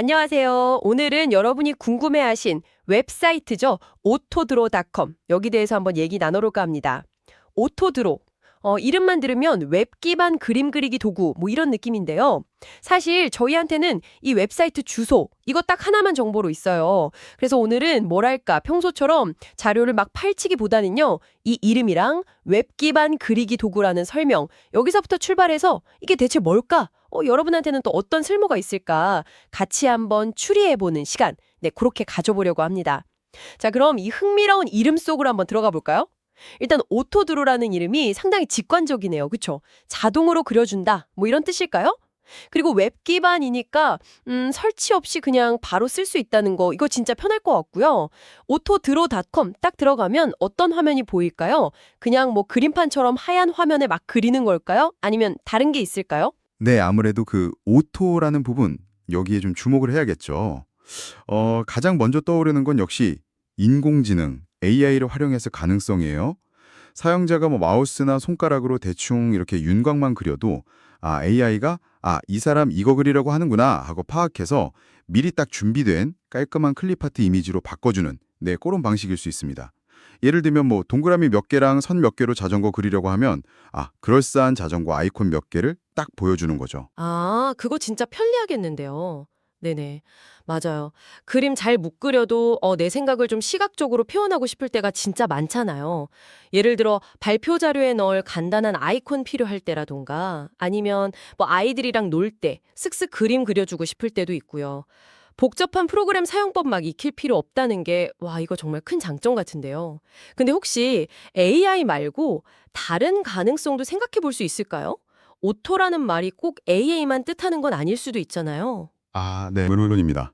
안녕하세요. 오늘은 여러분이 궁금해하신 웹사이트죠. 오토드로.com 여기 대해서 한번 얘기 나눠볼까 합니다. 오토드로 어, 이름만 들으면 웹 기반 그림 그리기 도구 뭐 이런 느낌인데요. 사실 저희한테는 이 웹사이트 주소 이거 딱 하나만 정보로 있어요. 그래서 오늘은 뭐랄까 평소처럼 자료를 막 펼치기보다는요. 이 이름이랑 웹 기반 그리기 도구라는 설명 여기서부터 출발해서 이게 대체 뭘까? 어, 여러분한테는 또 어떤 쓸모가 있을까? 같이 한번 추리해보는 시간. 네, 그렇게 가져보려고 합니다. 자, 그럼 이 흥미로운 이름 속으로 한번 들어가 볼까요? 일단 오토드로라는 이름이 상당히 직관적이네요. 그쵸? 자동으로 그려준다. 뭐 이런 뜻일까요? 그리고 웹 기반이니까 음, 설치 없이 그냥 바로 쓸 수 있다는 거 이거 진짜 편할 것 같고요. 오토드로.com 딱 들어가면 어떤 화면이 보일까요? 그냥 뭐 그림판처럼 하얀 화면에 막 그리는 걸까요? 아니면 다른 게 있을까요? 네, 아무래도 그 오토라는 부분 여기에 좀 주목을 해야겠죠. 어, 가장 먼저 떠오르는 건 역시 인공지능 AI를 활용해서 가능성이에요. 사용자가 뭐 마우스나 손가락으로 대충 이렇게 윤곽만 그려도 아, AI가 아, 이 사람 이거 그리려고 하는구나 하고 파악해서 미리 딱 준비된 깔끔한 클립아트 이미지로 바꿔주는 네, 그런 방식일 수 있습니다. 예를 들면 뭐 동그라미 몇 개랑 선 몇 개로 자전거 그리려고 하면 아, 그럴싸한 자전거 아이콘 몇 개를 딱 보여주는 거죠. 아, 그거 진짜 편리하겠는데요. 네네. 맞아요. 그림 잘 못 그려도 어, 내 생각을 좀 시각적으로 표현하고 싶을 때가 진짜 많잖아요. 예를 들어 발표 자료에 넣을 간단한 아이콘 필요할 때라던가 아니면 뭐 아이들이랑 놀 때 쓱쓱 그림 그려주고 싶을 때도 있고요. 복잡한 프로그램 사용법 막 익힐 필요 없다는 게, 와, 이거 정말 큰 장점 같은데요. 근데 혹시 AI 말고 다른 가능성도 생각해 볼 수 있을까요? 오토라는 말이 꼭 AA만 뜻하는 건 아닐 수도 있잖아요. 아, 네, 물론입니다.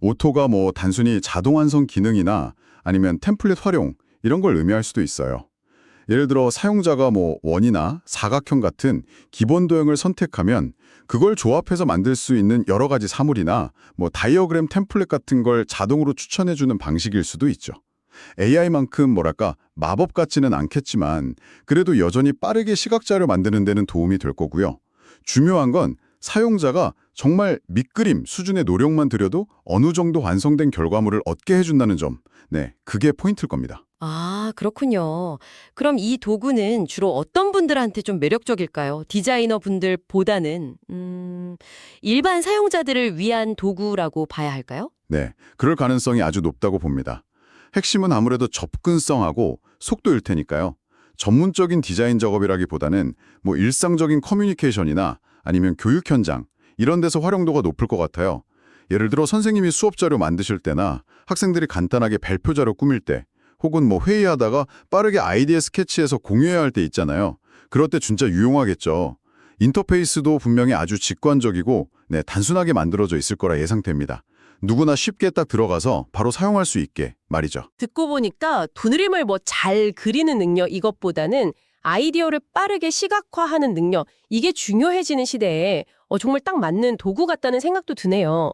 오토가 뭐 단순히 자동 완성 기능이나 아니면 템플릿 활용 이런 걸 의미할 수도 있어요. 예를 들어 사용자가 뭐 원이나 사각형 같은 기본 도형을 선택하면 그걸 조합해서 만들 수 있는 여러 가지 사물이나 뭐 다이어그램 템플릿 같은 걸 자동으로 추천해 주는 방식일 수도 있죠. AI만큼 뭐랄까 마법 같지는 않겠지만 그래도 여전히 빠르게 시각자료 만드는 데는 도움이 될 거고요. 중요한 건 사용자가 정말 밑그림 수준의 노력만 들여도 어느 정도 완성된 결과물을 얻게 해준다는 점. 네, 그게 포인트일 겁니다. 아, 그렇군요. 그럼 이 도구는 주로 어떤 분들한테 좀 매력적일까요? 디자이너 분들보다는, 음, 일반 사용자들을 위한 도구라고 봐야 할까요? 네, 그럴 가능성이 아주 높다고 봅니다. 핵심은 아무래도 접근성하고 속도일 테니까요. 전문적인 디자인 작업이라기보다는 뭐 일상적인 커뮤니케이션이나 아니면 교육 현장 이런 데서 활용도가 높을 것 같아요. 예를 들어 선생님이 수업 자료 만드실 때나 학생들이 간단하게 발표 자료 꾸밀 때 혹은 뭐 회의하다가 빠르게 아이디어 스케치해서 공유해야 할 때 있잖아요. 그럴 때 진짜 유용하겠죠. 인터페이스도 분명히 아주 직관적이고 네, 단순하게 만들어져 있을 거라 예상됩니다. 누구나 쉽게 딱 들어가서 바로 사용할 수 있게 말이죠. 듣고 보니까 도느림을 뭐 잘 그리는 능력 이것보다는 아이디어를 빠르게 시각화하는 능력 이게 중요해지는 시대에 어, 정말 딱 맞는 도구 같다는 생각도 드네요.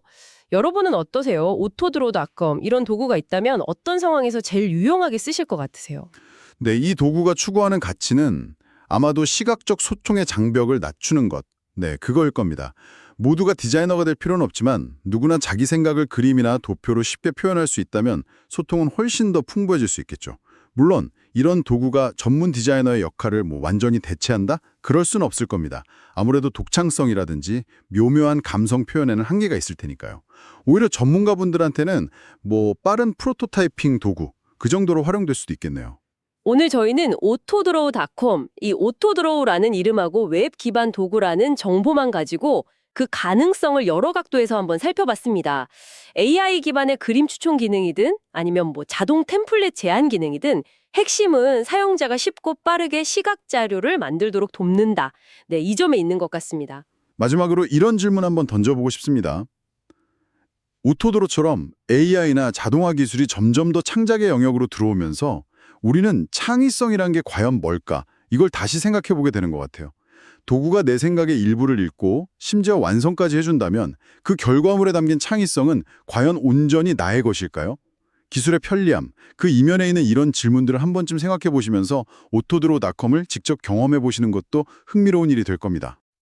여러분은 어떠세요? 오토드로닷컴 이런 도구가 있다면 어떤 상황에서 제일 유용하게 쓰실 것 같으세요? 네, 이 도구가 추구하는 가치는 아마도 시각적 소통의 장벽을 낮추는 것. 네, 그거일 겁니다. 모두가 디자이너가 될 필요는 없지만 누구나 자기 생각을 그림이나 도표로 쉽게 표현할 수 있다면 소통은 훨씬 더 풍부해질 수 있겠죠. 물론 이런 도구가 전문 디자이너의 역할을 뭐 완전히 대체한다? 그럴 수는 없을 겁니다. 아무래도 독창성이라든지 묘묘한 감성 표현에는 한계가 있을 테니까요. 오히려 전문가분들한테는 뭐 빠른 프로토타이핑 도구 그 정도로 활용될 수도 있겠네요. 오늘 저희는 오토드로우닷컴, 이 오토드로우라는 이름하고 웹 기반 도구라는 정보만 가지고 그 가능성을 여러 각도에서 한번 살펴봤습니다. AI 기반의 그림 추천 기능이든 아니면 뭐 자동 템플릿 제한 기능이든 핵심은 사용자가 쉽고 빠르게 시각 자료를 만들도록 돕는다. 네, 이 점에 있는 것 같습니다. 마지막으로 이런 질문 한번 던져보고 싶습니다. 오토도로처럼 AI나 자동화 기술이 점점 더 창작의 영역으로 들어오면서 우리는 창의성이란 게 과연 뭘까? 이걸 다시 생각해 보게 되는 것 같아요. 도구가 내 생각의 일부를 읽고 심지어 완성까지 해준다면 그 결과물에 담긴 창의성은 과연 온전히 나의 것일까요? 기술의 편리함, 그 이면에 있는 이런 질문들을 한 번쯤 생각해 보시면서 오토드로닷컴을 직접 경험해 보시는 것도 흥미로운 일이 될 겁니다.